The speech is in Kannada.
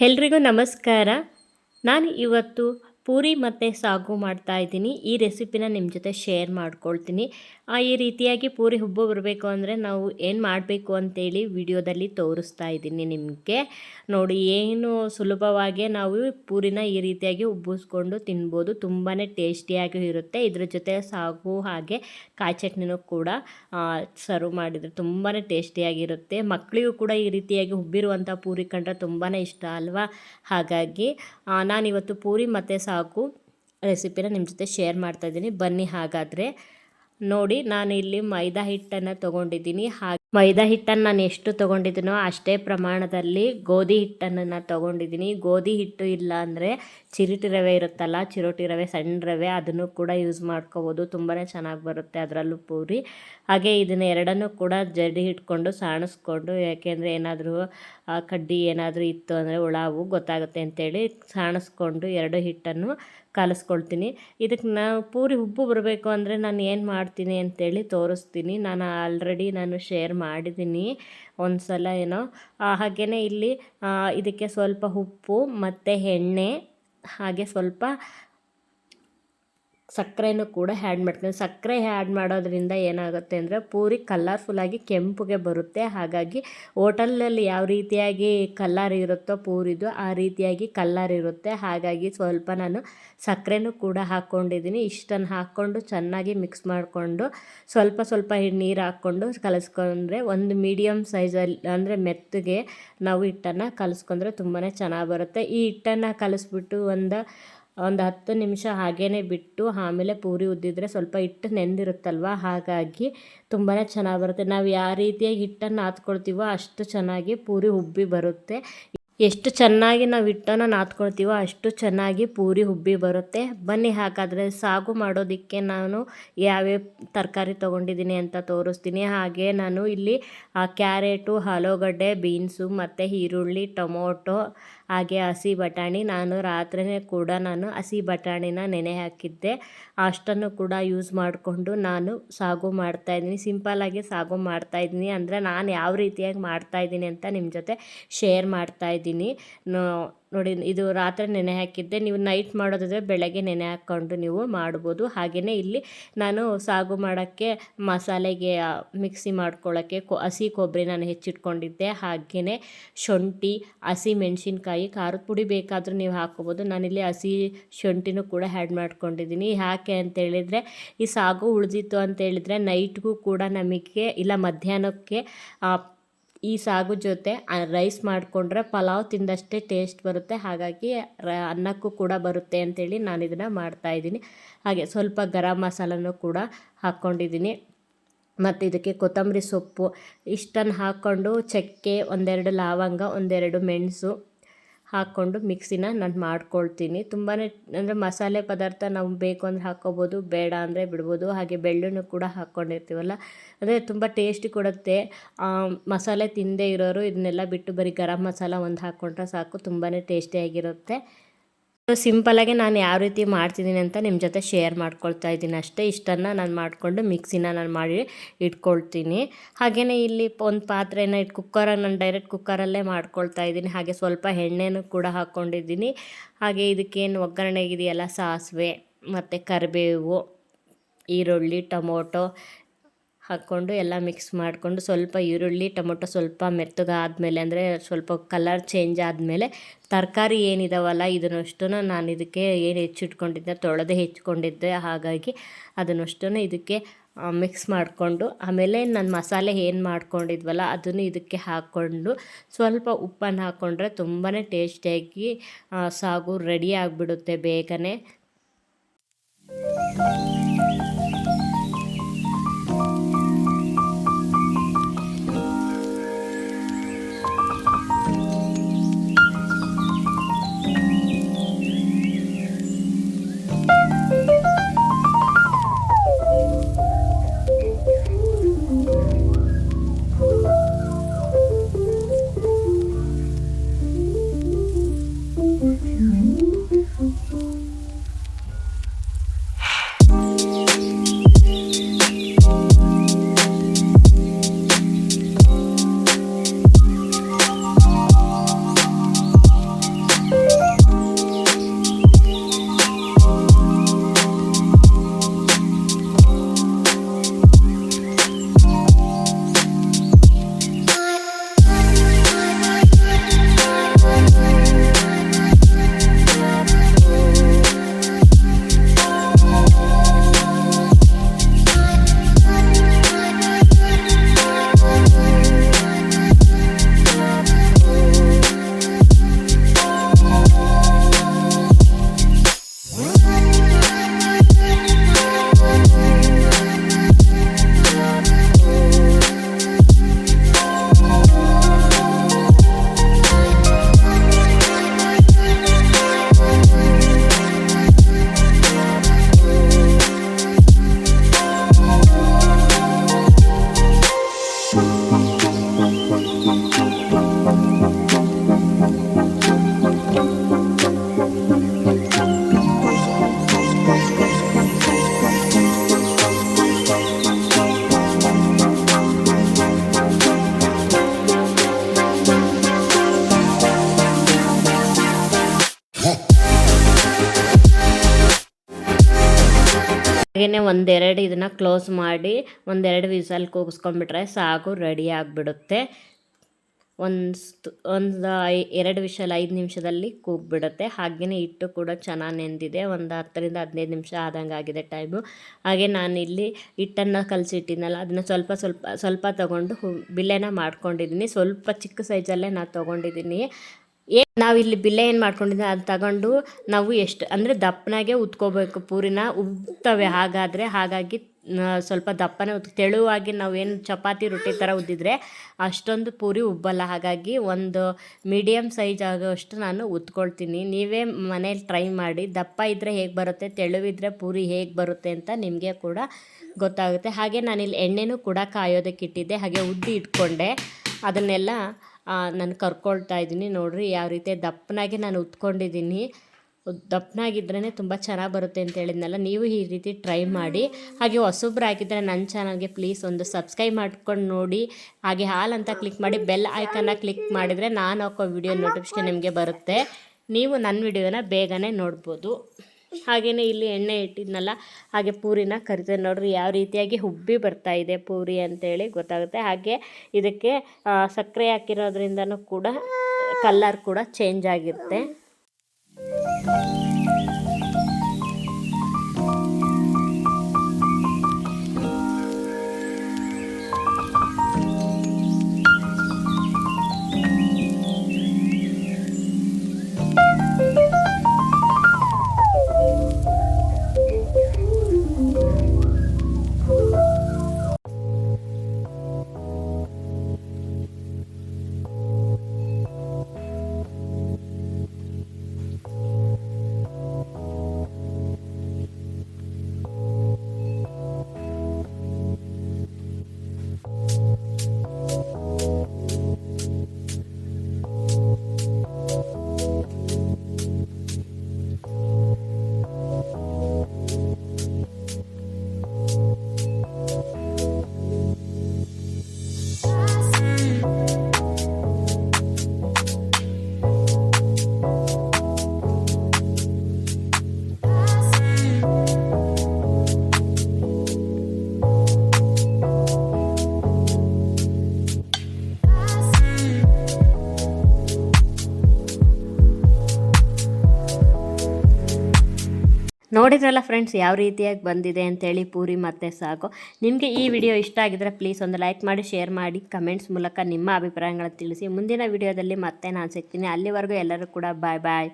ಎಲ್ರಿಗೂ ನಮಸ್ಕಾರ. ನಾನು ಇವತ್ತು ಪೂರಿ ಮತ್ತು ಸಾಗು ಮಾಡ್ತಾ ಇದ್ದೀನಿ. ಈ ರೆಸಿಪಿನ ನಿಮ್ಮ ಜೊತೆ ಶೇರ್ ಮಾಡ್ಕೊಳ್ತೀನಿ. ಈ ರೀತಿಯಾಗಿ ಪೂರಿ ಹುಬ್ಬು ಬರಬೇಕು ಅಂದರೆ ನಾವು ಏನು ಮಾಡಬೇಕು ಅಂತೇಳಿ ವಿಡಿಯೋದಲ್ಲಿ ತೋರಿಸ್ತಾ ಇದ್ದೀನಿ ನಿಮಗೆ. ನೋಡಿ, ಏನು ಸುಲಭವಾಗಿ ನಾವು ಪೂರಿನ ಈ ರೀತಿಯಾಗಿ ಉಬ್ಬಿಸ್ಕೊಂಡು ತಿನ್ಬೋದು. ತುಂಬಾ ಟೇಸ್ಟಿಯಾಗಿ ಇರುತ್ತೆ. ಇದ್ರ ಜೊತೆ ಸಾಗು ಹಾಗೆ ಕಾಯಿ ಚಟ್ನಿನೂ ಕೂಡ ಸರ್ವ್ ಮಾಡಿದರೆ ತುಂಬಾ ಟೇಸ್ಟಿಯಾಗಿರುತ್ತೆ. ಮಕ್ಕಳಿಗೂ ಕೂಡ ಈ ರೀತಿಯಾಗಿ ಉಬ್ಬಿರುವಂಥ ಪೂರಿ ಕಂಡ್ರೆ ತುಂಬಾ ಇಷ್ಟ ಅಲ್ವಾ? ಹಾಗಾಗಿ ನಾನಿವತ್ತು ಪೂರಿ ಮತ್ತು ಸಾಗು ರೆಸಿಪಿನ ನಿಮ್ಮ ಜೊತೆ ಶೇರ್ ಮಾಡ್ತಾ ಇದ್ದೀನಿ. ಬನ್ನಿ ಹಾಗಾದರೆ. ನೋಡಿ, ನಾನು ಇಲ್ಲಿ ಮೈದಾ ಹಿಟ್ಟನ್ನು ತೊಗೊಂಡಿದ್ದೀನಿ. ಹಾಗೆ ಮೈದಾ ಹಿಟ್ಟನ್ನು ನಾನು ಎಷ್ಟು ತೊಗೊಂಡಿದ್ದೀನೋ ಅಷ್ಟೇ ಪ್ರಮಾಣದಲ್ಲಿ ಗೋಧಿ ಹಿಟ್ಟನ್ನು ನಾನು ತೊಗೊಂಡಿದ್ದೀನಿ. ಗೋಧಿ ಹಿಟ್ಟು ಇಲ್ಲ ಅಂದರೆ ಚಿರಿಟಿ ರವೆ ಇರುತ್ತಲ್ಲ, ಚಿರೋಟಿ ರವೆ, ಸಣ್ಣ ರವೆ, ಅದನ್ನು ಕೂಡ ಯೂಸ್ ಮಾಡ್ಕೋಬೋದು. ತುಂಬಾ ಚೆನ್ನಾಗಿ ಬರುತ್ತೆ ಅದರಲ್ಲೂ ಪೂರಿ. ಹಾಗೆ ಇದನ್ನ ಎರಡನ್ನೂ ಕೂಡ ಜಡಿ ಇಟ್ಕೊಂಡು ಸಾಣಿಸ್ಕೊಂಡು, ಯಾಕೆಂದರೆ ಏನಾದರೂ ಕಡ್ಡಿ ಏನಾದರೂ ಇತ್ತು ಅಂದರೆ ಉಳಾವು ಗೊತ್ತಾಗುತ್ತೆ ಅಂತೇಳಿ ಸಾಣಿಸ್ಕೊಂಡು ಎರಡು ಹಿಟ್ಟನ್ನು ಕಲಿಸ್ಕೊಳ್ತೀನಿ. ಇದಕ್ಕೆ ನಾವು ಪೂರಿ ಉಬ್ಬು ಬರಬೇಕು ಅಂದರೆ ನಾನು ಏನು ಮಾಡ್ತೀನಿ ಅಂತೇಳಿ ತೋರಿಸ್ತೀನಿ. ನಾನು ಆಲ್ರೆಡಿ ನಾನು ಶೇರ್ ಮಾಡಿದ್ದೀನಿ ಒಂದು ಸಲ ಏನೋ ಹಾಗೆಯೇ ಇಲ್ಲಿ ಇದಕ್ಕೆ ಸ್ವಲ್ಪ ಉಪ್ಪು, ಮತ್ತು ಎಣ್ಣೆ, ಹಾಗೆ ಸ್ವಲ್ಪ ಸಕ್ಕರೆನೂ ಕೂಡ ಹ್ಯಾಡ್ ಮಾಡ್ತೀನಿ. ಸಕ್ಕರೆ ಹ್ಯಾಡ್ ಮಾಡೋದ್ರಿಂದ ಏನಾಗುತ್ತೆ ಅಂದರೆ ಪೂರಿ ಕಲರ್ಫುಲ್ಲಾಗಿ ಕೆಂಪುಗೆ ಬರುತ್ತೆ. ಹಾಗಾಗಿ ಹೋಟೆಲಲ್ಲಿ ಯಾವ ರೀತಿಯಾಗಿ ಕಲ್ಲರ್ ಇರುತ್ತೋ ಪೂರಿದು ಆ ರೀತಿಯಾಗಿ ಕಲ್ಲರ್ ಇರುತ್ತೆ. ಹಾಗಾಗಿ ಸ್ವಲ್ಪ ನಾನು ಸಕ್ಕರೆನೂ ಕೂಡ ಹಾಕ್ಕೊಂಡಿದ್ದೀನಿ ಇಷ್ಟನ್ನು ಹಾಕ್ಕೊಂಡು ಚೆನ್ನಾಗಿ ಮಿಕ್ಸ್ ಮಾಡಿಕೊಂಡು ಸ್ವಲ್ಪ ಸ್ವಲ್ಪ ನೀರು ಹಾಕ್ಕೊಂಡು ಕಲಸ್ಕೊಂಡ್ರೆ ಒಂದು ಮೀಡಿಯಮ್ ಸೈಜಲ್ಲಿ ಅಂದರೆ ಮೆತ್ತಗೆ ನಾವು ಹಿಟ್ಟನ್ನು ಕಲಸ್ಕೊಂಡ್ರೆ ತುಂಬಾ ಚೆನ್ನಾಗಿ ಬರುತ್ತೆ. ಈ ಹಿಟ್ಟನ್ನು ಕಲಿಸ್ಬಿಟ್ಟು ಒಂದು ಒಂದು ಹತ್ತು ನಿಮಿಷ ಹಾಗೇ ಬಿಟ್ಟು ಆಮೇಲೆ ಪೂರಿ ಉದ್ದಿದ್ರೆ ಸ್ವಲ್ಪ ಹಿಟ್ಟು ನೆಂದಿರುತ್ತಲ್ವ? ಹಾಗಾಗಿ ತುಂಬಾ ಚೆನ್ನಾಗಿ ಬರುತ್ತೆ. ನಾವು ಯಾವ ರೀತಿಯಾಗಿ ಹಿಟ್ಟನ್ನು ನಾತ್ಕೊಳ್ತೀವೋ ಅಷ್ಟು ಚೆನ್ನಾಗಿ ಪೂರಿ ಉಬ್ಬಿ ಬರುತ್ತೆ. ಎಷ್ಟು ಚೆನ್ನಾಗಿ ನಾವು ಹಿಟ್ಟನ್ನು ನಾದ್ಕೊಳ್ತೀವೋ ಅಷ್ಟು ಚೆನ್ನಾಗಿ ಪೂರಿ ಉಬ್ಬಿ ಬರುತ್ತೆ. ಬನ್ನಿ, ಹಾಗಾದರೆ ಸಾಗು ಮಾಡೋದಕ್ಕೆ ನಾನು ಯಾವ್ಯಾವ ತರಕಾರಿ ತೊಗೊಂಡಿದ್ದೀನಿ ಅಂತ ತೋರಿಸ್ತೀನಿ. ಹಾಗೆ ನಾನು ಇಲ್ಲಿ ಕ್ಯಾರೆಟು, ಆಲೂಗಡ್ಡೆ, ಬೀನ್ಸು ಮತ್ತು ಈರುಳ್ಳಿ, ಟೊಮೊಟೊ ಹಾಗೆ ಹಸಿ ಬಟಾಣಿ ನಾನು ರಾತ್ರಿನೇ ಕೂಡ ನಾನು ಹಸಿ ಬಟಾಣಿನ ನೆನೆ ಹಾಕಿದ್ದೆ. ಅಷ್ಟನ್ನು ಕೂಡ ಯೂಸ್ ಮಾಡಿಕೊಂಡು ನಾನು ಸಾಗು ಮಾಡ್ತಾಯಿದ್ದೀನಿ ಸಿಂಪಲ್ಲಾಗಿ ಸಾಗು ಮಾಡ್ತಾಯಿದ್ದೀನಿ ಅಂದರೆ ನಾನು ಯಾವ ರೀತಿಯಾಗಿ ಮಾಡ್ತಾಯಿದ್ದೀನಿ ಅಂತ ನಿಮ್ಮ ಜೊತೆ ಶೇರ್ ಮಾಡ್ತಾಯಿದ್ದೀನಿ ನೋಡಿ, ಇದು ರಾತ್ರಿ ನೆನೆ ಹಾಕಿದ್ದೆ. ನೀವು ನೈಟ್ ಮಾಡೋದಾದರೆ ಬೆಳಗ್ಗೆ ನೆನೆ ಹಾಕ್ಕೊಂಡು ನೀವು ಮಾಡ್ಬೋದು. ಹಾಗೆಯೇ ಇಲ್ಲಿ ನಾನು ಸಾಗು ಮಾಡೋಕ್ಕೆ, ಮಸಾಲೆಗೆ ಮಿಕ್ಸಿ ಮಾಡ್ಕೊಳ್ಳೋಕ್ಕೆ ಕೊ, ಹಸಿ ಕೊಬ್ಬರಿ ನಾನು ಹೆಚ್ಚಿಟ್ಕೊಂಡಿದ್ದೆ. ಹಾಗೆಯೇ ಶುಂಠಿ, ಹಸಿ ಮೆಣಸಿನ್ಕಾಯಿ, ಖಾರದ ಪುಡಿ ಬೇಕಾದರೂ ನೀವು ಹಾಕ್ಕೋಬೋದು. ನಾನಿಲ್ಲಿ ಹಸಿ ಶುಂಠಿನೂ ಕೂಡ ಆ್ಯಡ್ ಮಾಡ್ಕೊಂಡಿದ್ದೀನಿ. ಯಾಕೆ ಅಂತೇಳಿದರೆ ಈ ಸಾಗು ಉಳಿದಿತ್ತು ಅಂತೇಳಿದರೆ ನೈಟ್ಗೂ ಕೂಡ ನಮಗೆ, ಇಲ್ಲ ಮಧ್ಯಾಹ್ನಕ್ಕೆ ಈ ಸಾಗು ಜೊತೆ ರೈಸ್ ಮಾಡಿಕೊಂಡ್ರೆ ಪಲಾವ್ ತಿಂದಷ್ಟೇ ಟೇಸ್ಟ್ ಬರುತ್ತೆ. ಹಾಗಾಗಿ ರ, ಅನ್ನಕ್ಕೂ ಕೂಡ ಬರುತ್ತೆ ಅಂತೇಳಿ ನಾನು ಇದನ್ನು ಮಾಡ್ತಾಯಿದ್ದೀನಿ ಹಾಗೆ ಸ್ವಲ್ಪ ಗರಂ ಮಸಾಲನೂ ಕೂಡ ಹಾಕ್ಕೊಂಡಿದ್ದೀನಿ. ಮತ್ತು ಇದಕ್ಕೆ ಕೊತ್ತಂಬರಿ ಸೊಪ್ಪು, ಇಷ್ಟನ್ನು ಹಾಕ್ಕೊಂಡು ಚಕ್ಕೆ ಒಂದೆರಡು ಲವಂಗ, ಒಂದೆರಡು ಮೆಣಸು ಹಾಕ್ಕೊಂಡು ಮಿಕ್ಸಿನ ನಾನು ಮಾಡ್ಕೊಳ್ತೀನಿ. ತುಂಬಾ ಅಂದರೆ ಮಸಾಲೆ ಪದಾರ್ಥ ನಾವು ಬೇಕು ಅಂದರೆ ಹಾಕ್ಕೋಬೋದು, ಬೇಡ ಅಂದರೆ ಬಿಡ್ಬೋದು. ಹಾಗೆ ಬೆಳ್ಳುಳ್ಳಿ ಕೂಡ ಹಾಕ್ಕೊಂಡಿರ್ತೀವಲ್ಲ ಅಂದರೆ ತುಂಬ ಟೇಸ್ಟಿ ಕೊಡುತ್ತೆ. ಮಸಾಲೆ ತಿಂದೇ ಇರೋರು ಇದನ್ನೆಲ್ಲ ಬಿಟ್ಟು ಬರೀ ಗರಂ ಮಸಾಲ ಒಂದು ಹಾಕ್ಕೊಂಡ್ರೆ ಸಾಕು ತುಂಬಾ ಟೇಸ್ಟಿಯಾಗಿರುತ್ತೆ ಸಿಂಪಲಾಗಿ ನಾನು ಯಾವ ರೀತಿ ಮಾಡ್ತಿದ್ದೀನಿ ಅಂತ ನಿಮ್ಮ ಜೊತೆ ಶೇರ್ ಮಾಡ್ಕೊಳ್ತಾ ಇದ್ದೀನಿ ಅಷ್ಟೇ. ಇಷ್ಟನ್ನು ನಾನು ಮಾಡಿಕೊಂಡು ಮಿಕ್ಸಿನ ನಾನು ಮಾಡಿ ಇಟ್ಕೊಳ್ತೀನಿ. ಹಾಗೆಯೇ ಇಲ್ಲಿ ಒಂದು ಪಾತ್ರೆನ ಇಟ್ಟು ಕುಕ್ಕರನ್ನು ನಾನು ಡೈರೆಕ್ಟ್ ಕುಕ್ಕರಲ್ಲೇ ಮಾಡ್ಕೊಳ್ತಾ ಇದ್ದೀನಿ. ಹಾಗೆ ಸ್ವಲ್ಪ ಎಣ್ಣೆನೂ ಕೂಡ ಹಾಕ್ಕೊಂಡಿದ್ದೀನಿ ಹಾಗೆ ಇದಕ್ಕೇನು ಒಗ್ಗರಣೆಗಿದೆಯಲ್ಲ ಸಾಸಿವೆ, ಮತ್ತು ಕರಿಬೇವು, ಈರುಳ್ಳಿ, ಟೊಮೊಟೊ ಹಾಕ್ಕೊಂಡು ಎಲ್ಲ ಮಿಕ್ಸ್ ಮಾಡಿಕೊಂಡು ಸ್ವಲ್ಪ ಈರುಳ್ಳಿ, ಟೊಮೊಟೊ ಸ್ವಲ್ಪ ಮೆತ್ತಗಾದ್ಮೇಲೆ ಅಂದರೆ ಸ್ವಲ್ಪ ಕಲರ್ ಚೇಂಜ್ ಆದಮೇಲೆ ತರಕಾರಿ ಏನಿದಾವಲ್ಲ ಇದನ್ನಷ್ಟು ನಾನು ಇದಕ್ಕೆ ಏನು ಹೆಚ್ಚಿಟ್ಕೊಂಡಿದ್ದೆ ತೊಳೆದು ಹೆಚ್ಚಿಕೊಂಡಿದ್ದೆ ಹಾಗಾಗಿ ಅದನ್ನಷ್ಟು ಇದಕ್ಕೆ ಮಿಕ್ಸ್ ಮಾಡಿಕೊಂಡು ಆಮೇಲೆ ನಾನು ಮಸಾಲೆ ಏನು ಮಾಡ್ಕೊಂಡಿದ್ವಲ್ಲ ಅದನ್ನು ಇದಕ್ಕೆ ಹಾಕ್ಕೊಂಡು ಸ್ವಲ್ಪ ಉಪ್ಪನ್ನು ಹಾಕ್ಕೊಂಡ್ರೆ ತುಂಬಾ ಟೇಸ್ಟಿಯಾಗಿ ಸಾಗು ರೆಡಿ ಆಗಿಬಿಡುತ್ತೆ ಬೇಗನೆ. ಹಾಗೆಯೇ ಒಂದೆರಡು ಇದನ್ನು ಕ್ಲೋಸ್ ಮಾಡಿ ಒಂದೆರಡು ವಿಸಲ್ ಕೂಗಿಸ್ಕೊಂಡ್ಬಿಟ್ರೆ ಸಾಕು ರೆಡಿ ಆಗಿಬಿಡುತ್ತೆ. ಒಂದು ಒಂದು ಐ ಎರಡು ವಿಷಲ್ ಐದು ನಿಮಿಷದಲ್ಲಿ ಕೂಗ್ಬಿಡುತ್ತೆ. ಹಾಗೆಯೇ ಹಿಟ್ಟು ಕೂಡ ಚೆನ್ನಾಗಿ ನೆಂದಿದೆ. ಒಂದು ಹತ್ತರಿಂದ ಹದಿನೈದು ನಿಮಿಷ ಆದಂಗೆ ಆಗಿದೆ ಟೈಮು ಹಾಗೆ ನಾನಿಲ್ಲಿ ಹಿಟ್ಟನ್ನು ಕಲಸಿಟ್ಟಿದ್ನಲ್ಲ, ಅದನ್ನು ಸ್ವಲ್ಪ ಸ್ವಲ್ಪ ಸ್ವಲ್ಪ ತೊಗೊಂಡು ಹು ಬಿಲ್ಲೆನ ಮಾಡ್ಕೊಂಡಿದ್ದೀನಿ ಸ್ವಲ್ಪ ಚಿಕ್ಕ ಸೈಜಲ್ಲೇ ನಾನು ತೊಗೊಂಡಿದ್ದೀನಿ ಏ ನಾವಿಲ್ಲಿ ಬಿಲ್ಲೆ ಏನು ಮಾಡ್ಕೊಂಡಿದ್ದೆ, ಅದು ತಗೊಂಡು ನಾವು ಎಷ್ಟು, ಅಂದರೆ ದಪ್ಪನಾಗೆ ಉತ್ಕೋಬೇಕು ಪೂರಿನ ಉಬ್ತವೆ ಹಾಗಾದರೆ, ಹಾಗಾಗಿ ಸ್ವಲ್ಪ ದಪ್ಪನೇ ಉತ್, ತೆಳುವಾಗಿ ನಾವೇನು ಚಪಾತಿ, ರೊಟ್ಟಿ ಥರ ಉದ್ದಿದ್ರೆ ಅಷ್ಟೊಂದು ಪೂರಿ ಉಬ್ಬಲ್ಲ. ಹಾಗಾಗಿ ಒಂದು ಮೀಡಿಯಮ್ ಸೈಜ್ ಆಗೋಷ್ಟು ನಾನು ಉತ್ಕೊಳ್ತೀನಿ. ನೀವೇ ಮನೇಲಿ ಟ್ರೈ ಮಾಡಿ, ದಪ್ಪ ಇದ್ದರೆ ಹೇಗೆ ಬರುತ್ತೆ, ತೆಳುವಿದ್ರೆ ಪೂರಿ ಹೇಗೆ ಬರುತ್ತೆ ಅಂತ ನಿಮಗೆ ಕೂಡ ಗೊತ್ತಾಗುತ್ತೆ. ಹಾಗೆ ನಾನಿಲ್ಲಿ ಎಣ್ಣೆನೂ ಕೂಡ ಕಾಯೋದಕ್ಕೆ ಇಟ್ಟಿದ್ದೆ, ಹಾಗೆ ಉದ್ದಿ ಇಟ್ಕೊಂಡೆ. ಅದನ್ನೆಲ್ಲ ನಾನು ಕರ್ಕೊಳ್ತಾ ಇದ್ದೀನಿ. ನೋಡಿರಿ ಯಾವ ರೀತಿ ದಪ್ಪನಾಗಿ ನಾನು ಉತ್ಕೊಂಡಿದ್ದೀನಿ. ದಪ್ಪನಾಗಿದ್ರೇ ತುಂಬ ಚೆನ್ನಾಗಿ ಬರುತ್ತೆ ಅಂತ ಹೇಳಿದ್ನಲ್ಲ, ನೀವು ಈ ರೀತಿ ಟ್ರೈ ಮಾಡಿ. ಹಾಗೆ ಹೊಸಬ್ರಾಗಿದ್ದರೆ ನನ್ನ ಚಾನಲ್ಗೆ ಪ್ಲೀಸ್ ಒಂದು ಸಬ್ಸ್ಕ್ರೈಬ್ ಮಾಡ್ಕೊಂಡು ನೋಡಿ. ಹಾಗೆ ಹಾಲ್ ಅಂತ ಕ್ಲಿಕ್ ಮಾಡಿ ಬೆಲ್ ಐಕನ್ನ ಕ್ಲಿಕ್ ಮಾಡಿದರೆ ನಾನು ಹಾಕೋ ವಿಡಿಯೋ ನೋಟಿಫಿಕೇಶನ್ ನಿಮಗೆ ಬರುತ್ತೆ. ನೀವು ನನ್ನ ವಿಡಿಯೋನ ಬೇಗನೆ ನೋಡ್ಬೋದು. ಹಾಗೆಯೇ ಇಲ್ಲಿ ಎಣ್ಣೆ ಇಟ್ಟಿದ್ನಲ್ಲ, ಹಾಗೆ ಪೂರಿನ ಕರಿತೇನೆ. ನೋಡ್ರಿ ಯಾವ ರೀತಿಯಾಗಿ ಹುಬ್ಬಿ ಬರ್ತಾ ಇದೆ ಪೂರಿ ಅಂತೇಳಿ ಗೊತ್ತಾಗುತ್ತೆ. ಹಾಗೆ ಇದಕ್ಕೆ ಸಕ್ಕರೆ ಹಾಕಿರೋದ್ರಿಂದನೂ ಕೂಡ ಕಲ್ಲರ್ ಕೂಡ ಚೇಂಜ್ ಆಗಿರುತ್ತೆ. ನೋಡಿದ್ರಲ್ಲ ಫ್ರೆಂಡ್ಸ್ ಯಾವ ರೀತಿಯಾಗಿ ಬಂದಿದೆ ಅಂತೇಳಿ ಪೂರಿ ಮತ್ತೆ ಸಾಕು ನಿಮಗೆ ಈ ವಿಡಿಯೋ ಇಷ್ಟ ಆಗಿದ್ರೆ ಪ್ಲೀಸ್ ಒಂದು ಲೈಕ್ ಮಾಡಿ ಶೇರ್ ಮಾಡಿ ಕಮೆಂಟ್ಸ್ ಮೂಲಕ ನಿಮ್ಮ ಅಭಿಪ್ರಾಯಗಳನ್ನು ತಿಳಿಸಿ. ಮುಂದಿನ ವಿಡಿಯೋದಲ್ಲಿ ಮತ್ತೆ ನಾನು ಸಿಗ್ತೀನಿ. ಅಲ್ಲಿವರೆಗೂ ಎಲ್ಲರೂ ಕೂಡ ಬಾಯ್ ಬಾಯ್